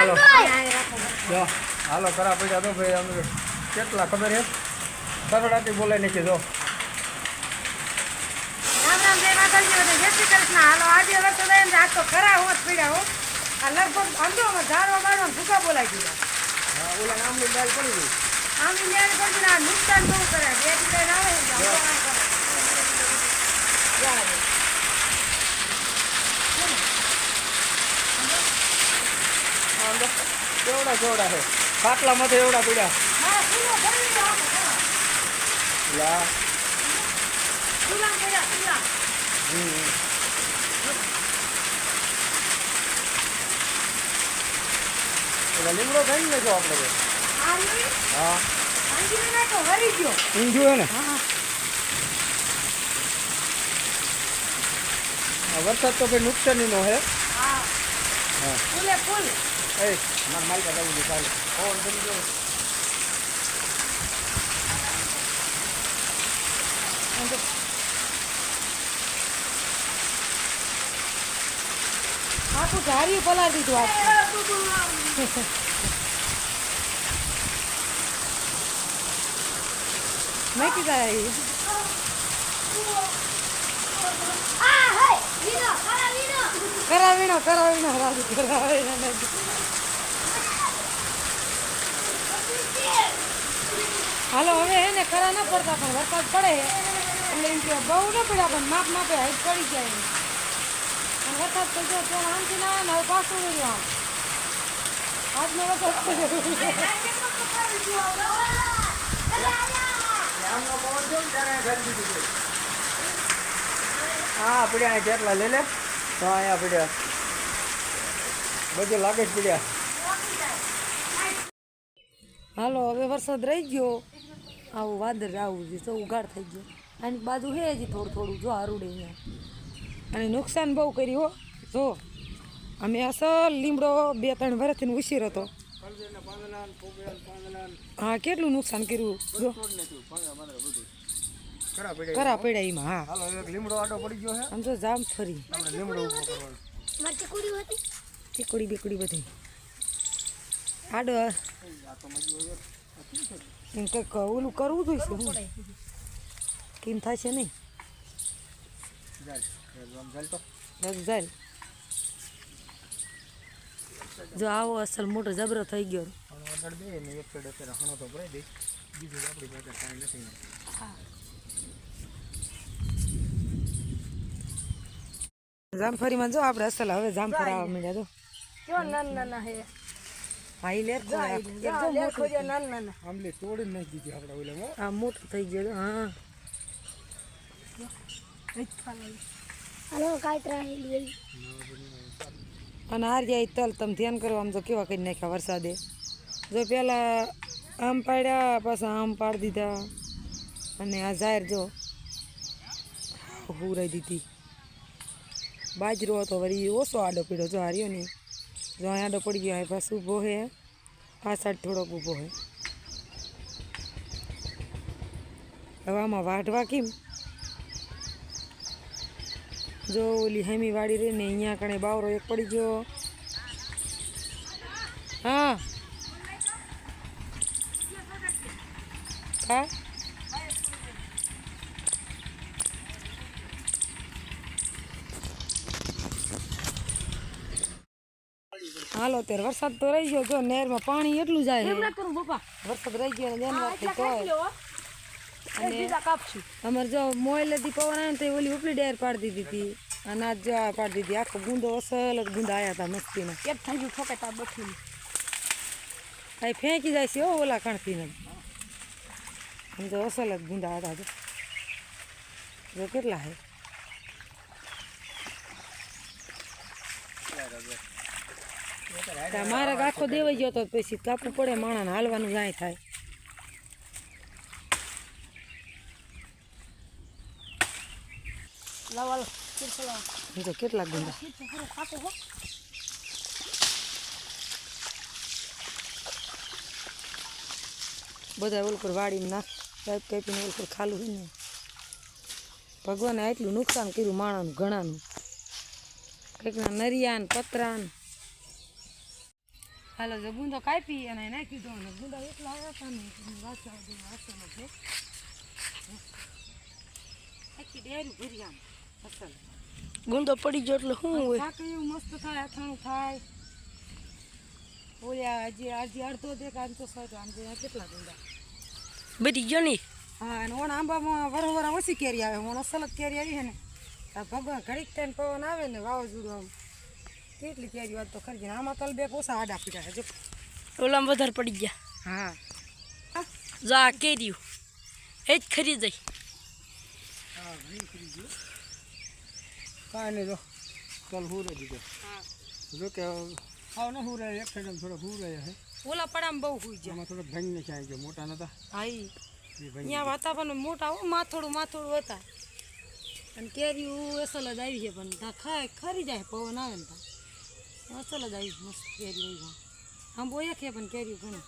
હાલો. જો હાલો ખરા પડ્યા તો ભાઈ અમે કેટલા ખબર છે? સરળાથી બોલાઈ નાખી જો. નુકસાન રામ કરે માતાજી બધે જય શ્રી કૃષ્ણ હાલો આજે વર્ષો દઈને આજ તો ખરા હોત પીડ્યા હો આ લગભગ અંધોમાં ઝાડવા બાળવા ભૂકા બોલાઈ દીધા હા ઓલા આમની દાલ પડી ગઈ આમ ન્યાય કરતી આ નુકસાન બહુ કરે બેથી લઈને આવે ને તો આમ કરે. જા દે. આમ જો કેવડા કેવડા છે ખાટલામાંથી એવડા પડ્યા હા ફૂલો ભરી દો આખો ખરા. લા ફૂલા પડ્યા ફૂલા હમ. ઓલા લીમડો ખાઈ નાખ્યો આપણે તો. આ રહ્યું? હા ભાંગીને નાખો, વળી ગયો ઊંધું હે ને હા આ વરસાદ તો કઈ નુકસાનીનો હે હા હા ફૂલે ફૂલ એ મારા માલિકા જવું છે ચાલો પવન કરી ગયો આખું ધાર્યું પલાળી દીધું આપ મેં કીધા કરાવીનો કરાવીનો રાજુ કરાવીનો હાલો હવે એને ખરા ન પડતા પણ વરસાદ પડે એટલે એમ કે બહુ ન પડ્યા પણ માપ માપે હાઈટ પડી જાય. અને વરસાદ જો તો આમથી ના આવે ને હવે પાછું વળ્યું આમ. આજનો વરસાદ પડ્યો હા પડ્યા અહીં કેટલા લઈ લે. તો અહીંયા પડ્યા. બધે લાગે જ પડ્યા. હાલો હવે વરસાદ રહી ગયો. આવું વાદળ આવું છે તો ઉઘાડ થઈ ગયો. આની બાજુ હે હજી થોડું થોડું જો આરુડે અહીંયા. અને નુકસાન બહુ કર્યું હો. જો અમે અસલ લીમડો બે ત્રણ વર્ષથી ઉછીર હતો. હા કેટલું નુકસાન કર્યું? જો. ખરા પડ્યા કરા પડ્યા એમાં હા. હાલો એક લીમડો આડો પડી ગયો છે આમ તો જામ ફરી. આપણે લીમડો કરવાનો ચીકડી બીકડી બધી. આડો. એમ કંઈક ઓલું કરવું જોઈશે કેમ થાય છે નહીં જો આવો અસલ મોટો જબરો થઈ ગયો. ને જામફળીમાં જો આપણે અસલ હવે જામફળ આવવા માંડ્યા જો. ના નાના નાના હે. હા ઈ એકદમ દેખો જે નાના નાના. આમલી તોડી નાખી દીધી આપણે ઓલા આ મોટું થઈ ગયું હા. અને હાર જાય તલ તમે ધ્યાન કરો આમ તો કેવા કરી નાખ્યા વરસાદે. જો પેલા આમ પાડ્યા પાછા આમ પાડી દીધા. અને આ જાહેર જો હુરાઈ દીધી. બાજરો હતો વળી ઓછો આડો પીડો જો હાર્યો ને જો આડો પડી ગયો પાછું ઊભો હે આ સાઈડ થોડોક ઊભો હે હવે આમાં વાઢવા કેમ? જો ઓલી હેમી વાળી રહી ને અહીંયા કણે બાવરો એક પડી ગયો. હા. હા? હાલો તેર વરસાદ તો રહી ગયો. જો નહેરમાં પાણી એટલું જાય વરસાદ રહી ગયો ને જાનવરથી તો અને અમારે જો મોયલેથી પવન આવે તો ઓલી ઉપલી ડેર પાડી દીધી હતી. અનાજ જો આ પાડી દીધી. આખો ગુંદો અસલ ગુંદા આવ્યા હતા મસ્તીના. એક થઈ ગયું ઠોકે તા બઠી આ ફેંકી જાય છે ઓ ઓલા કણથી ને સમજો અસલ જ ગુંદા હતા જો. જો કેટલા હે. મારે આખો દેવાઈ ગયો તો પછી કાપવું પડે માણાને હાલવાનું જાય થાય. કેટલાક હો બધા ઓલકુર પર વાડીમાં નાખ કાપી કાપીને ઓલ ખાલું હોય ને. ભગવાને આટલું નુકસાન કર્યું માણાનું ઘણાનું. કંઈકના નરિયા ને પતરા ને હાલો જો ગુંદો કાપી અને નાખી દો અને ગુંદા એટલા આવ્યા હતા ને દે વાંચવાનો છે. આખી ડેરી ભરી આમ અસલ. ગુંદો પડી ગયો એટલે શું હોય? એવું મસ્ત થાય અથાણું થાય. ઓલ્યા હજી હજી અડધો દેખ આમ તો સાચું આમ તો કેટલા ગુંદા. બધી ગયો નહીં હા અને ઓણ આંબામાં વરો વરા ઓછી કેરી આવે ઓણ અસલ જ કેરી આવી છે ને. આ ભગવાન ઘડીક થઈને પવન આવે ને વાવાઝોડું આમ. કેટલી કેરી વાત તો ખરી. આમાં તલ બે ઓછા આડા પીડા છે જો. ઓલામાં વધારે પડી ગયા. હા. જા કેર્યું એ જ ખરી જાય હા ગયું કાંઈ નહીં જો. ચાલ હુરે દીધો હા. જો કે હાવ ને હુરે એક સાઈડ થોડો હુરે છે ઓલા પડામાં બહુ હુઈ ગયા. થોડો થોડો ભાઈને ક્યાંય ગયો મોટા નતા. હા અહીંયા વાતાવરણ મોટા હો માથોડું માથોડું હતા. અને કેરીઓ અસલ જ આવી છે પણ ખાય ખરી જાય પવન આવે ને તા અસલ જ આવી મસ્ત કેરી આવી આમ બોયા છે પણ કેરી ઘણી.